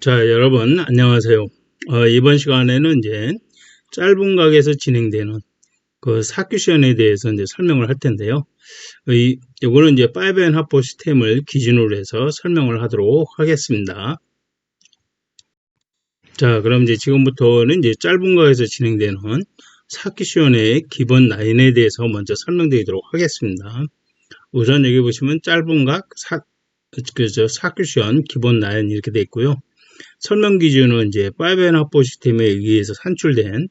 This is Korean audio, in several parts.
자, 여러분, 안녕하세요. 어, 이번 시간에는 이제 짧은 각에서 진행되는 그 사큐 시연에 대해서 이제 설명을 할 텐데요. 이, 요거는 이제 5N 합보 시스템을 기준으로 해서 설명을 하도록 하겠습니다. 자, 그럼 이제 지금부터는 이제 짧은 각에서 진행되는 사큐 시연의 기본 라인에 대해서 먼저 설명드리도록 하겠습니다. 우선 여기 보시면 짧은 각, 사, 그죠, 사큐 시연 기본 라인 이렇게 돼 있고요. 설명 기준은 이제 5N 합보 시스템에 의해서 산출된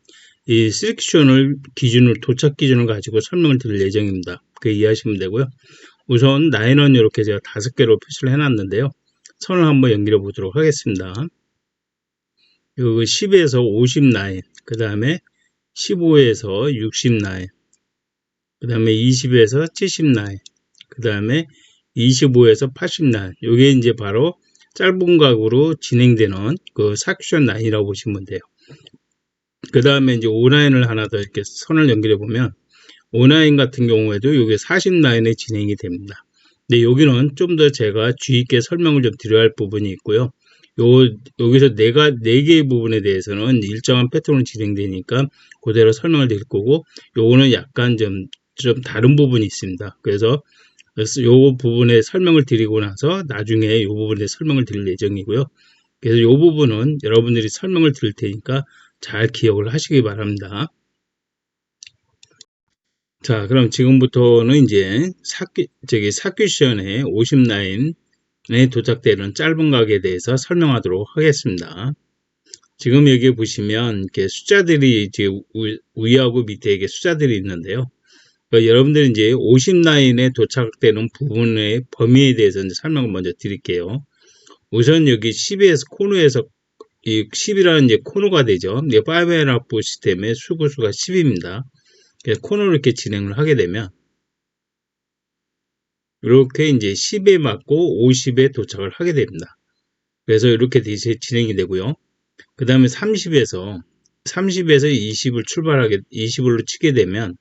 이 셀렉션을 기준으로 도착 기준을 가지고 설명을 드릴 예정입니다. 그 이해하시면 되고요. 우선 라인은 이렇게 제가 다섯 개로 표시를 해놨는데요. 선을 한번 연결해 보도록 하겠습니다. 요 10에서 50 라인, 그 다음에 15에서 60 라인, 그 다음에 20에서 70 라인, 그 다음에 25에서 80 라인. 요게 이제 바로 짧은 각으로 진행되는 그 삭션 라인이라고 보시면 돼요. 그 다음에 이제 오라인을 하나 더 이렇게 선을 연결해 보면 오라인 같은 경우에도 이게 40 라인에 진행이 됩니다. 근데 여기는 좀 더 제가 주의 있게 설명을 좀 드려야 할 부분이 있고요. 요, 여기서 네가, 네 개의 부분에 대해서는 일정한 패턴으로 진행되니까 그대로 설명을 드릴 거고, 요거는 약간 좀, 좀 다른 부분이 있습니다. 그래서 그래서 요 부분에 설명을 드리고 나서 나중에 요 부분에 설명을 드릴 예정이고요. 그래서 요 부분은 여러분들이 설명을 드릴 테니까 잘 기억을 하시기 바랍니다. 자, 그럼 지금부터는 이제 사규, 저기 사큐션의 50라인에 도착되는 짧은 각에 대해서 설명하도록 하겠습니다. 지금 여기 보시면 이렇게 숫자들이 이제 위하고 밑에 이게 숫자들이 있는데요. 그러니까 여러분들이 이제 50라인에 도착되는 부분의 범위에 대해서 이제 설명을 먼저 드릴게요. 우선 여기 10에서 코너에서 이 10이라는 이제 코너가 되죠. 이제 5&합 시스템의 수구수가 10입니다. 코너를 이렇게 진행을 하게 되면 이렇게 이제 10에 맞고 50에 도착을 하게 됩니다. 그래서 이렇게 진행이 되고요. 그 다음에 30에서 30에서 20을 출발하게 20으로 치게 되면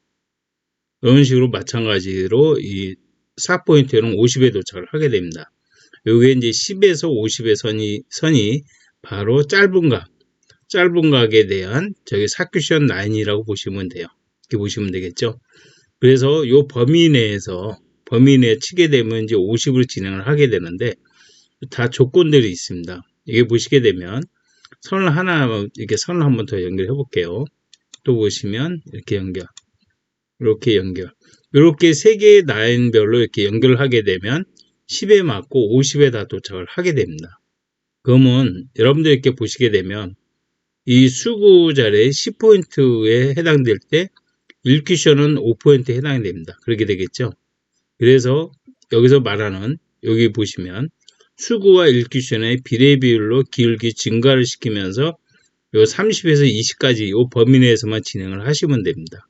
이런 식으로 마찬가지로 이 4포인트는 50에 도착을 하게 됩니다. 요게 이제 10에서 50의 선이, 선이 바로 짧은 각, 짧은 각에 대한 저기 사큐션 라인이라고 보시면 돼요. 이렇게 보시면 되겠죠. 그래서 요 범위 내에서 범위 내에 치게 되면 이제 50으로 진행을 하게 되는데 다 조건들이 있습니다. 이게 보시게 되면 선을 하나 이렇게 선을 한번 더 연결해 볼게요. 또 보시면 이렇게 연결. 이렇게 연결. 이렇게 세 개의 라인별로 이렇게 연결을 하게 되면 10에 맞고 50에 다 도착을 하게 됩니다. 그러면 여러분들 이렇게 보시게 되면 이 수구 자리에 10포인트에 해당될 때 1퀴션은 5포인트에 해당이 됩니다. 그렇게 되겠죠. 그래서 여기서 말하는 여기 보시면 수구와 1퀴션의 비례 비율로 기울기 증가를 시키면서 요 30에서 20까지 요 범위 내에서만 진행을 하시면 됩니다.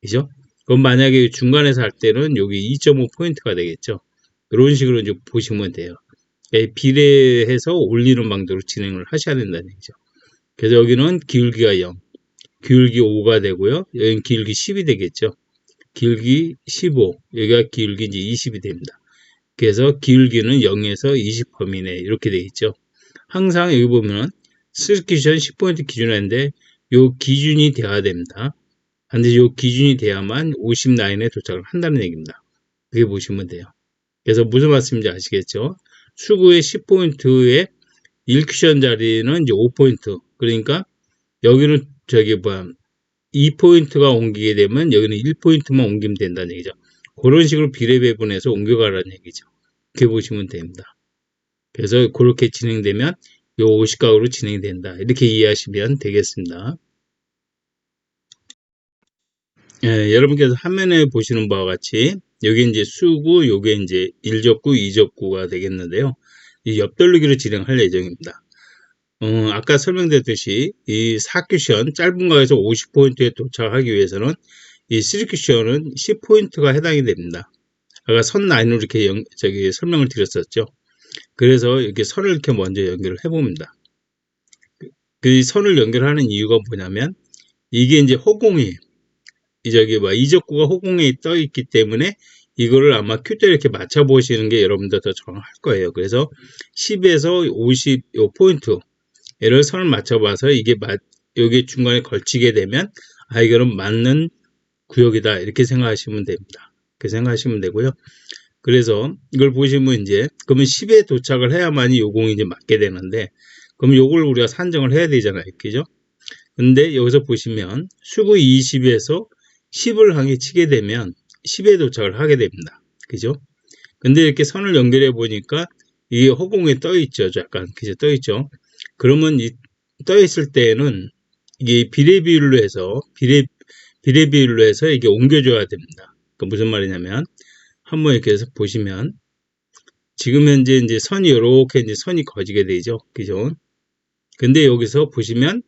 그죠? 그럼 만약에 중간에서 할 때는 여기 2.5포인트가 되겠죠. 이런 식으로 이제 보시면 돼요. 예, 비례해서 올리는 방도로 진행을 하셔야 된다는 얘기죠. 그래서 여기는 기울기가 0, 기울기 5가 되고요. 여기는 기울기 10이 되겠죠. 기울기 15, 여기가 기울기 이제 20이 됩니다. 그래서 기울기는 0에서 20 범위 내 이렇게 되겠죠. 항상 여기 보면은 스키션 10포인트 기준인데 요 기준이 돼야 됩니다. 반드시 이 기준이 돼야만 50 라인에 도착을 한다는 얘기입니다. 그게 보시면 돼요. 그래서 무슨 말씀인지 아시겠죠? 수구의 10포인트의 1큐션 자리는 이제 5포인트. 그러니까 여기는 저기 뭐야 2포인트가 옮기게 되면 여기는 1포인트만 옮기면 된다는 얘기죠. 그런 식으로 비례 배분해서 옮겨가라는 얘기죠. 그렇게 보시면 됩니다. 그래서 그렇게 진행되면 요 50각으로 진행된다. 이렇게 이해하시면 되겠습니다. 예, 여러분께서 화면에 보시는 바와 같이 여기 이제 수구, 요게 이제 1접구, 2접구가 되겠는데요. 이 옆돌리기로 진행할 예정입니다. 어, 아까 설명드렸듯이 이 4큐션 짧은 거에서 50포인트에 도착하기 위해서는 이 3큐션은 10포인트가 해당이 됩니다. 아까 선 라인으로 이렇게 연, 저기 설명을 드렸었죠. 그래서 이렇게 선을 이렇게 먼저 연결을 해봅니다. 그, 그 선을 연결하는 이유가 뭐냐면 이게 이제 허공이 이 저기 뭐 이적구가 호공에 떠 있기 때문에 이거를 아마 큐대 이렇게 맞춰 보시는 게 여러분들 더 정할 거예요. 그래서 10에서 50 요 포인트 얘를 선을 맞춰 봐서 이게 맞, 여기 중간에 걸치게 되면 아 이거는 맞는 구역이다 이렇게 생각하시면 됩니다. 그렇게 생각하시면 되고요. 그래서 이걸 보시면 이제 그러면 10에 도착을 해야만이 요 공이 이제 맞게 되는데 그럼 요걸 우리가 산정을 해야 되잖아요. 그죠? 근데 여기서 보시면 수구 20에서 10을 향해 치게 되면 10에 도착을 하게 됩니다. 그죠? 근데 이렇게 선을 연결해 보니까 이게 허공에 떠 있죠. 약간 그죠? 떠 있죠. 그러면 이 떠 있을 때에는 이게 비례 비율로 해서 비례 비례 비율로 해서 이게 옮겨줘야 됩니다. 그 무슨 말이냐면 한번 이렇게 해서 보시면 지금 현재 이제 선이 이렇게 이제 선이 거지게 되죠. 그죠? 근데 여기서 보시면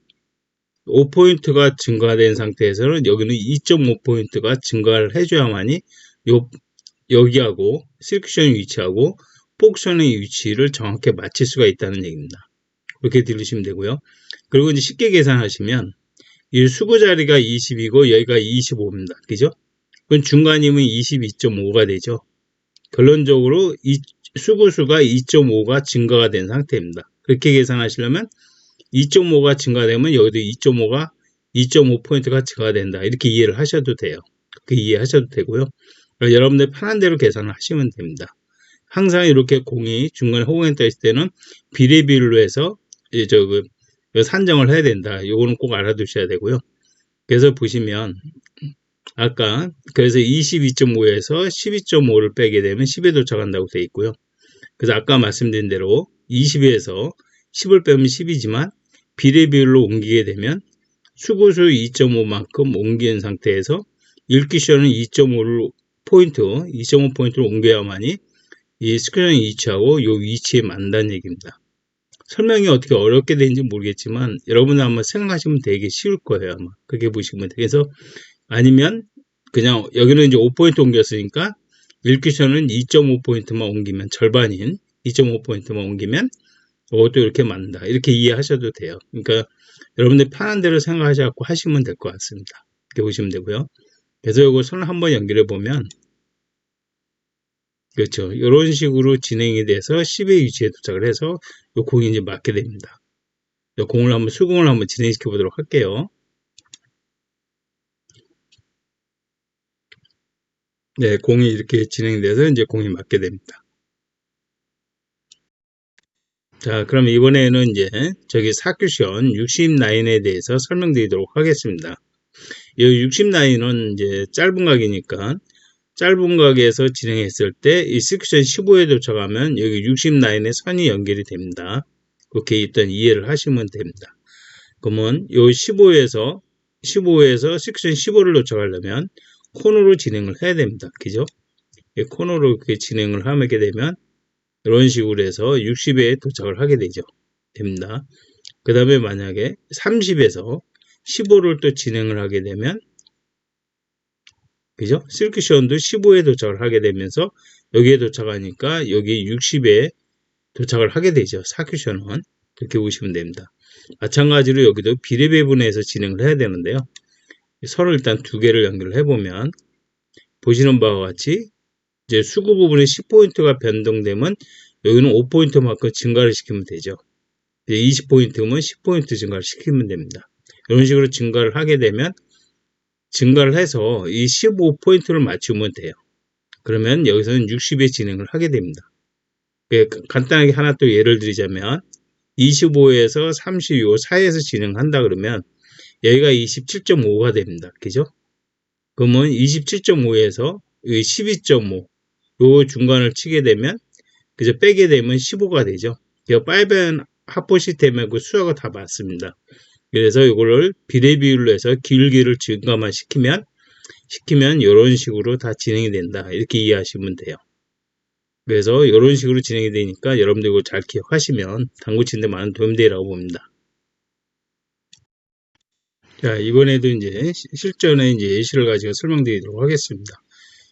5포인트가 증가된 상태에서는 여기는 2.5포인트가 증가를 해줘야만이 요, 여기하고 실크션의 위치하고 폭션의 위치를 정확히 맞출 수가 있다는 얘기입니다. 그렇게 들으시면 되고요. 그리고 이제 쉽게 계산하시면 이 수구 자리가 20이고 여기가 25입니다. 그죠? 그럼 중간이면 22.5가 되죠. 결론적으로 이 수구수가 2.5가 증가가 된 상태입니다. 그렇게 계산하시려면 2.5가 증가되면 여기도 2.5가 2.5포인트가 증가된다. 이렇게 이해를 하셔도 돼요. 그 이해하셔도 되고요. 여러분들 편한 대로 계산을 하시면 됩니다. 항상 이렇게 공이 중간에 호응에 떠 있을 때는 비례 비율로 해서 이저 그 산정을 해야 된다. 요거는 꼭 알아두셔야 되고요. 그래서 보시면 아까 그래서 22.5에서 12.5를 빼게 되면 10에 도착한다고 되어 있고요. 그래서 아까 말씀드린 대로 20에서 10을 빼면 10이지만 비례 비율로 옮기게 되면 수구수 2.5만큼 옮긴 상태에서 읽기시험은 2.5를 포인트, 2.5 포인트로 옮겨야만이 이 스크린 위치하고 이 위치에 맞는다는 얘기입니다. 설명이 어떻게 어렵게 되는지 모르겠지만 여러분은 한번 생각하시면 되게 쉬울 거예요. 아마 그렇게 보시면. 그래서 아니면 그냥 여기는 이제 5포인트 옮겼으니까 읽기션은 2.5포인트만 옮기면 절반인 2.5포인트만 옮기면 이것도 이렇게 맞는다. 이렇게 이해하셔도 돼요. 그러니까 여러분들 편한 대로 생각하셔갖고 하시면 될 것 같습니다. 이렇게 보시면 되고요. 그래서 이거 손을 한번 연결해 보면 그렇죠. 이런 식으로 진행이 돼서 10의 위치에 도착을 해서 이 공이 이제 맞게 됩니다. 이 공을 한번 수공을 한번 진행시켜 보도록 할게요. 네, 공이 이렇게 진행돼서 이제 공이 맞게 됩니다. 자, 그럼 이번에는 이제 저기 사큐션 60라인에 대해서 설명드리도록 하겠습니다. 이 60라인은 이제 짧은 각이니까 짧은 각에서 진행했을 때이 섹션 15에 도착하면 여기 60라인에 선이 연결이 됩니다. 그렇게 일단 이해를 하시면 됩니다. 그러면 이 15에서 15에서 섹션 15를 도착하려면 코너로 진행을 해야 됩니다. 그죠? 코너로 이렇게 진행을 하게 되면 이런 식으로 해서 60에 도착을 하게 되죠. 됩니다. 그 다음에 만약에 30에서 15를 또 진행을 하게 되면 그죠? 실크션도 15에 도착을 하게 되면서 여기에 도착하니까 여기 60에 도착을 하게 되죠. 사큐션은 그렇게 보시면 됩니다. 마찬가지로 여기도 비례배분해서 진행을 해야 되는데요. 서로 일단 두 개를 연결을 해보면 보시는 바와 같이 이제 수구 부분에 10포인트가 변동되면 여기는 5포인트만큼 증가를 시키면 되죠. 20포인트면 10포인트 증가를 시키면 됩니다. 이런 식으로 증가를 하게 되면 증가를 해서 이 15포인트를 맞추면 돼요. 그러면 여기서는 60에 진행을 하게 됩니다. 그 간단하게 하나 또 예를 드리자면 25에서 32 사이에서 진행한다 그러면 여기가 27.5가 됩니다. 그죠? 그러면 27.5에서 12.5, 요 중간을 치게 되면 그죠 빼게 되면 15가 되죠. 이거 빨변 합보 시스템의 그 수화가 다 맞습니다. 그래서 이거를 비례 비율로 해서 길기를 증가만 시키면 시키면 이런 식으로 다 진행이 된다. 이렇게 이해하시면 돼요. 그래서 이런 식으로 진행이 되니까 여러분들 이거 잘 기억하시면 당구 치는데 많은 도움되리라고 봅니다. 자, 이번에도 이제 실전에 이제 예시를 가지고 설명드리도록 하겠습니다.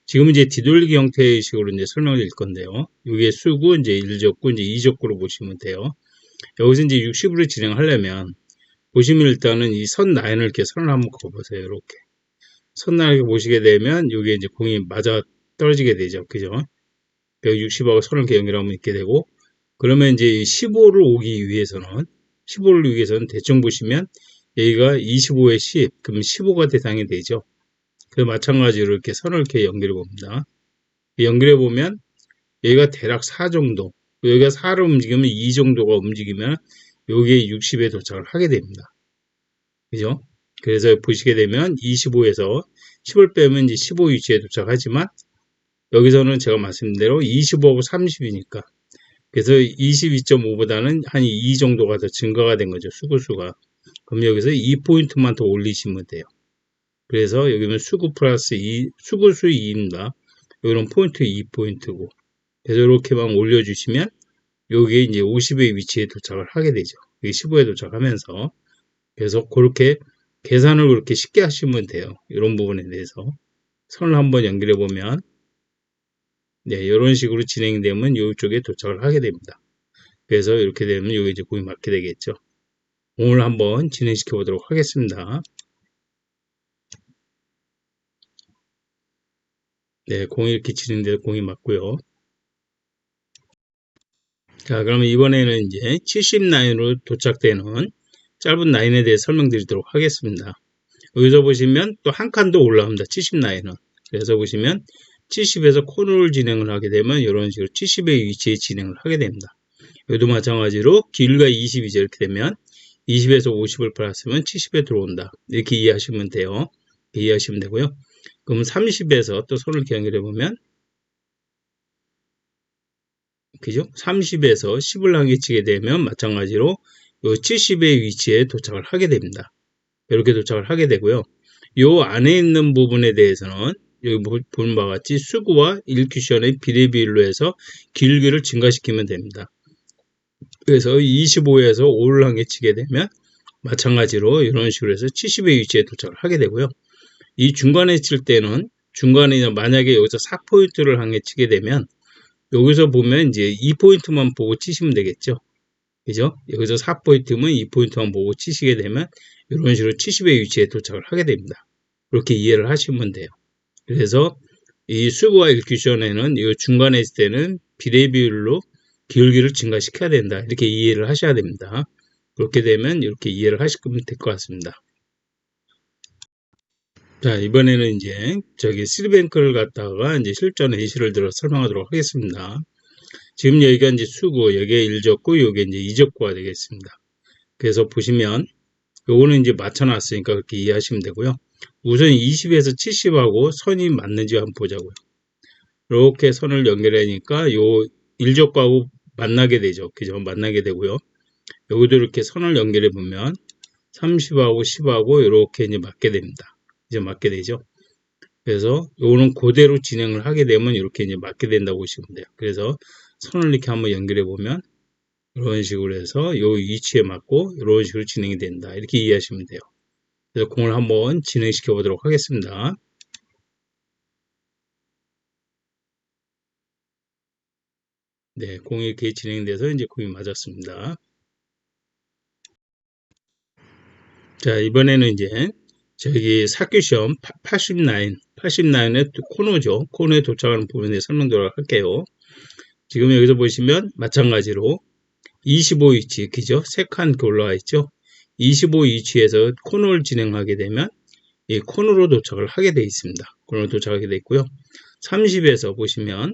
지금 이제 뒤돌리기 형태의 식으로 이제 설명을 드릴 건데요. 이게 수구, 이제 1적구, 이제 2적구로 보시면 돼요. 여기서 이제 60으로 진행하려면, 보시면 일단은 이 선 라인을 이렇게 선을 한번 그어보세요. 이렇게. 선 라인을 보시게 되면, 여기에 이제 공이 맞아 떨어지게 되죠. 그죠? 여기 60하고 선을 이렇게 연결하면 있게 되고, 그러면 이제 15를 오기 위해서는, 15를 위해서는 대충 보시면 여기가 25에 10, 그럼 15가 대상이 되죠. 그 마찬가지로 이렇게 선을 이렇게 연결해 봅니다. 연결해 보면 여기가 대략 4 정도, 여기가 4를 움직이면 2 정도가 움직이면 여기에 60에 도착을 하게 됩니다. 그죠? 그래서 보시게 되면 25에서 10을 빼면 이제 15 위치에 도착하지만 여기서는 제가 말씀드린 대로 25하고 30이니까 그래서 22.5보다는 한 2 정도가 더 증가가 된 거죠. 수구수가. 그럼 여기서 2포인트만 더 올리시면 돼요. 그래서 여기는 수구 플러스 2, 수구수 2입니다. 여기는 포인트 2포인트고. 그래서 이렇게만 올려주시면 여기에 이제 50의 위치에 도착을 하게 되죠. 여기 15에 도착하면서. 그래서 그렇게 계산을 그렇게 쉽게 하시면 돼요. 이런 부분에 대해서. 선을 한번 연결해 보면 네, 이런 식으로 진행되면 이쪽에 도착을 하게 됩니다. 그래서 이렇게 되면 여기 이제 공이 맞게 되겠죠. 오늘 한번 진행시켜 보도록 하겠습니다. 네, 공이 진행돼서 공이 맞고요. 자, 그러면 이번에는 이제 70라인으로 도착되는 짧은 라인에 대해 설명드리도록 하겠습니다. 여기서 보시면 또 한 칸 더 올라옵니다. 70라인은. 그래서 보시면 70에서 코너를 진행을 하게 되면 이런 식으로 70의 위치에 진행을 하게 됩니다. 여기도 마찬가지로 길가 20이죠. 이렇게 되면 20에서 50을 플러스하면 70에 들어온다. 이렇게 이해하시면 돼요. 이해하시면 되고요. 그럼 30에서 또 손을 연결해 보면 그죠? 30에서 10을 당기치게 되면 마찬가지로 요 70의 위치에 도착을 하게 됩니다. 이렇게 도착을 하게 되고요. 요 안에 있는 부분에 대해서는 여기 보는 바와 같이 수구와 일큐션의 비례 비율로 해서 길기를 증가시키면 됩니다. 그래서 25에서 5를 한개치게 되면 마찬가지로 이런 식으로 해서 70의 위치에 도착을 하게 되고요. 이 중간에 칠 때는 중간에 만약에 여기서 4포인트를 한개 치게 되면 여기서 보면 이제 2포인트만 보고 치시면 되겠죠. 그죠? 여기서 4포인트면 2포인트만 보고 치시게 되면 이런 식으로 70의 위치에 도착을 하게 됩니다. 그렇게 이해를 하시면 돼요. 그래서 이 수구와 일큐션에는 이 중간에 있을 때는 비례 비율로 기울기를 증가시켜야 된다. 이렇게 이해를 하셔야 됩니다. 그렇게 되면 이렇게 이해를 하시면 될 것 같습니다. 자, 이번에는 이제 저기 시리뱅크를 갖다가 이제 실전 예시를 들어 설명하도록 하겠습니다. 지금 여기가 이제 수구, 여기에 1적구, 여기에 이제 2적구가 되겠습니다. 그래서 보시면 요거는 이제 맞춰놨으니까 그렇게 이해하시면 되고요. 우선 20에서 70하고 선이 맞는지 한번 보자고요. 이렇게 선을 연결하니까 요 1적구하고 만나게 되죠. 그죠? 만나게 되고요. 여기도 이렇게 선을 연결해 보면 30하고 10하고 이렇게 이제 맞게 됩니다. 이제 맞게 되죠. 그래서 요거는 그대로 진행을 하게 되면 이렇게 이제 맞게 된다고 보시면 돼요. 그래서 선을 이렇게 한번 연결해 보면 이런 식으로 해서 요 위치에 맞고 이런 식으로 진행이 된다. 이렇게 이해하시면 돼요. 그래서 공을 한번 진행시켜 보도록 하겠습니다. 네, 공이 이렇게 진행돼서 이제 공이 맞았습니다. 자, 이번에는 이제 저기 사교 시험 89, 89의 코너죠. 코너에 도착하는 부분에 설명드리도록 할게요. 지금 여기서 보시면 마찬가지로 25위치, 그죠? 세칸 올라와 있죠? 25위치에서 코너를 진행하게 되면 이 코너로 도착을 하게 되어 있습니다. 코너로 도착하게 되어 있고요. 30에서 보시면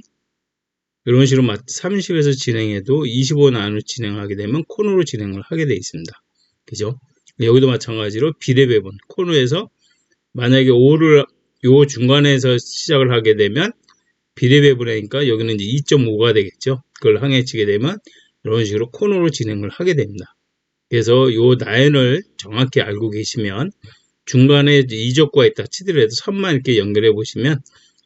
이런 식으로 30에서 진행해도 25 나누 진행하게 되면 코너로 진행을 하게 되어 있습니다. 그죠? 여기도 마찬가지로 비례 배분 코너에서 만약에 5를 요 중간에서 시작을 하게 되면 비례 배분이니까 여기는 이제 2.5가 되겠죠. 그걸 항해치게 되면 이런 식으로 코너로 진행을 하게 됩니다. 그래서 요 라인을 정확히 알고 계시면 중간에 이적과 있다 치더라도 선만 이렇게 연결해 보시면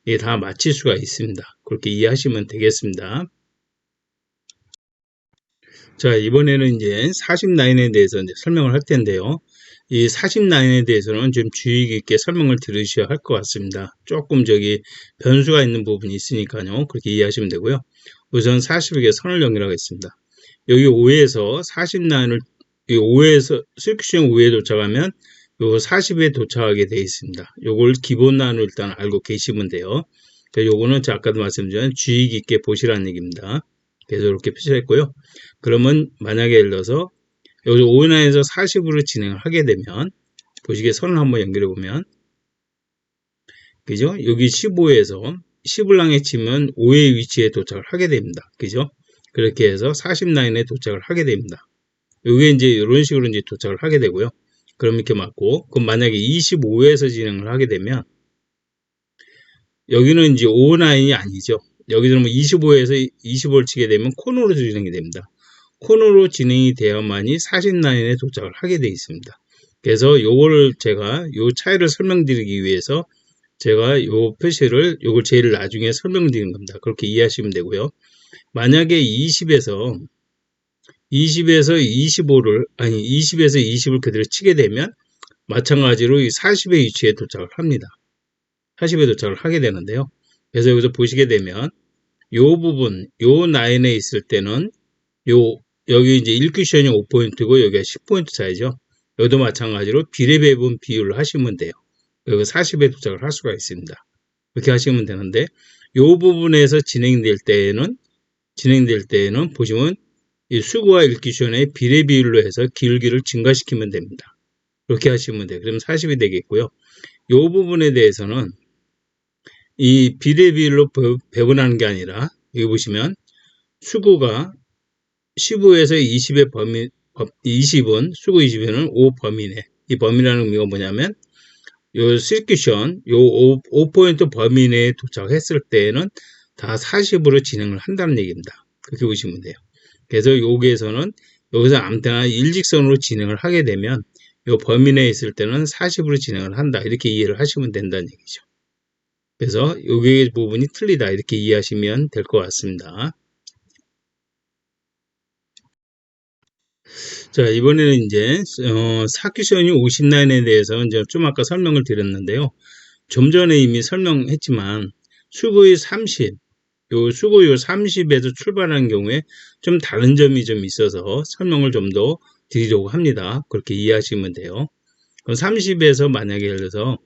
이게 다 맞힐 수가 있습니다. 그렇게 이해하시면 되겠습니다. 자, 이번에는 이제 40라인에 대해서 이제 설명을 할 텐데요. 이 40라인에 대해서는 좀 주의 깊게 설명을 들으셔야 할 것 같습니다. 조금 저기 변수가 있는 부분이 있으니까요. 그렇게 이해하시면 되고요. 우선 40에게 선을 연결하겠습니다. 여기 5에서 40라인을 5에서 스위크션 5에 도착하면 요 40에 도착하게 되어 있습니다. 요걸 기본 난을 일단 알고 계시면 돼요. 요거는 아까도 말씀드린 주의 깊게 보시라는 얘기입니다. 그래서 이렇게 표시했고요. 그러면 만약에 예를 들어서 여기서 5라인에서 40으로 진행을 하게 되면 보시기에 선을 한번 연결해 보면 그죠? 여기 15에서 10을 향해 치면 5의 위치에 도착을 하게 됩니다. 그죠? 그렇게 해서 40라인에 도착을 하게 됩니다. 이게 이제 이런 식으로 이제 도착을 하게 되고요. 그럼 이렇게 맞고, 그럼 만약에 25에서 진행을 하게 되면, 여기는 이제 5라인이 아니죠. 여기서는 뭐 25에서 25를 치게 되면 코너로 진행이 됩니다. 코너로 진행이 되어야만이 40라인에 도착을 하게 되어 있습니다. 그래서 요거를 제가 요 차이를 설명드리기 위해서 제가 요 표시를 요걸 제일 나중에 설명드리는 겁니다. 그렇게 이해하시면 되고요. 만약에 20에서 20에서 25를 아니 20에서 20을 그대로 치게 되면 마찬가지로 이 40의 위치에 도착을 합니다. 40에 도착을 하게 되는데요. 그래서 여기서 보시게 되면 요 부분 요 라인에 있을 때는 요 여기 이제 1쿠션이 5포인트고 여기가 10포인트 차이죠. 여기도 마찬가지로 비례배분 비율을 하시면 돼요. 여기 40에 도착을 할 수가 있습니다. 이렇게 하시면 되는데 요 부분에서 진행될 때에는 진행될 때에는 보시면 이 수구와 일기션의 비례 비율로 해서 기울기를 증가시키면 됩니다. 이렇게 하시면 돼요. 그럼 40이 되겠고요. 이 부분에 대해서는 이 비례 비율로 배분하는 게 아니라 여기 보시면 수구가 15에서 20의 범위 20은 수구 20에는 5 범위네. 이 범위라는 의미가 뭐냐면 요 시큐션 요 5, 5포인트 범위 내에 도착했을 때에는 다 40으로 진행을 한다는 얘기입니다. 그렇게 보시면 돼요. 그래서 여기에서는 여기서 아무튼 일직선으로 진행을 하게 되면 이 범위 내에 있을 때는 40으로 진행을 한다. 이렇게 이해를 하시면 된다는 얘기죠. 그래서 여기 부분이 틀리다. 이렇게 이해하시면 될 것 같습니다. 자, 이번에는 이제, 어, 사큐션이 50라인에 대해서 이제 좀 아까 설명을 드렸는데요. 좀 전에 이미 설명했지만, 수거의 30, 요 수고 요 30에서 출발하는 경우에 좀 다른 점이 좀 있어서 설명을 좀 더 드리려고 합니다. 그렇게 이해하시면 돼요. 그럼 30에서 만약에 예를 들어서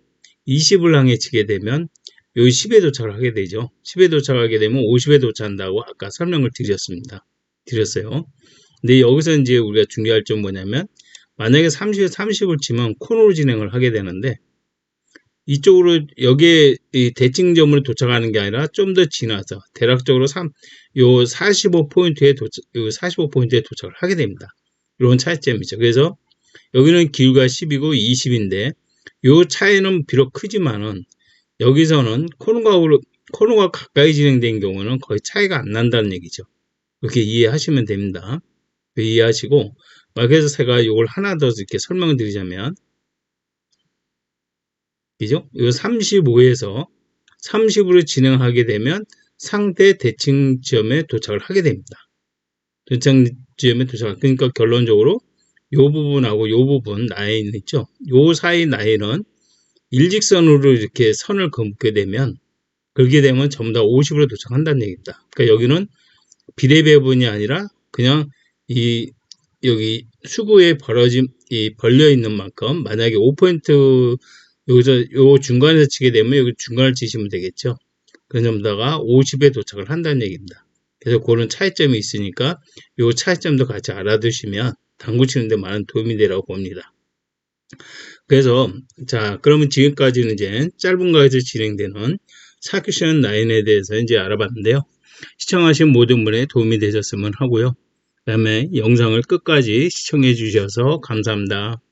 20을 향해 치게 되면 요 10에 도착을 하게 되죠. 10에 도착하게 되면 50에 도착한다고 아까 설명을 드렸습니다. 드렸어요. 근데 여기서 이제 우리가 중요할 점 뭐냐면 만약에 30에 30을 치면 코너로 진행을 하게 되는데 이쪽으로 여기에 대칭점으로 도착하는 게 아니라 좀 더 지나서 대략적으로 3, 요 45포인트에 도착, 요 45포인트에 도착을 하게 됩니다. 이런 차이점이죠. 그래서 여기는 길가 10이고 20인데 요 차이는 비록 크지만은 여기서는 코너가 코너가 가까이 진행된 경우는 거의 차이가 안 난다는 얘기죠. 이렇게 이해하시면 됩니다. 이해하시고 그래서 제가 이걸 하나 더 이렇게 설명을 드리자면 그죠? 이 35에서 30으로 진행하게 되면 상대 대칭점에 도착을 하게 됩니다. 대칭점에 도착. 그러니까 결론적으로 이 부분하고 이 부분 라인 있죠? 이 사이 라인은 일직선으로 이렇게 선을 긋게 되면 그렇게 되면 전부 다 50으로 도착한다는 얘기입니다. 그러니까 여기는 비례 배분이 아니라 그냥 이 여기 수구에 벌어짐 이 벌려 있는 만큼 만약에 5포인트 여기서 요 중간에서 치게 되면 여기 중간을 치시면 되겠죠. 그 점다가 50에 도착을 한다는 얘기입니다. 그래서 그런 차이점이 있으니까 요 차이점도 같이 알아두시면 당구 치는데 많은 도움이 되라고 봅니다. 그래서 자 그러면 지금까지는 이제 짧은 거에서 진행되는 사큐션 라인에 대해서 이제 알아봤는데요. 시청하신 모든 분에 도움이 되셨으면 하고요. 그 다음에 영상을 끝까지 시청해 주셔서 감사합니다.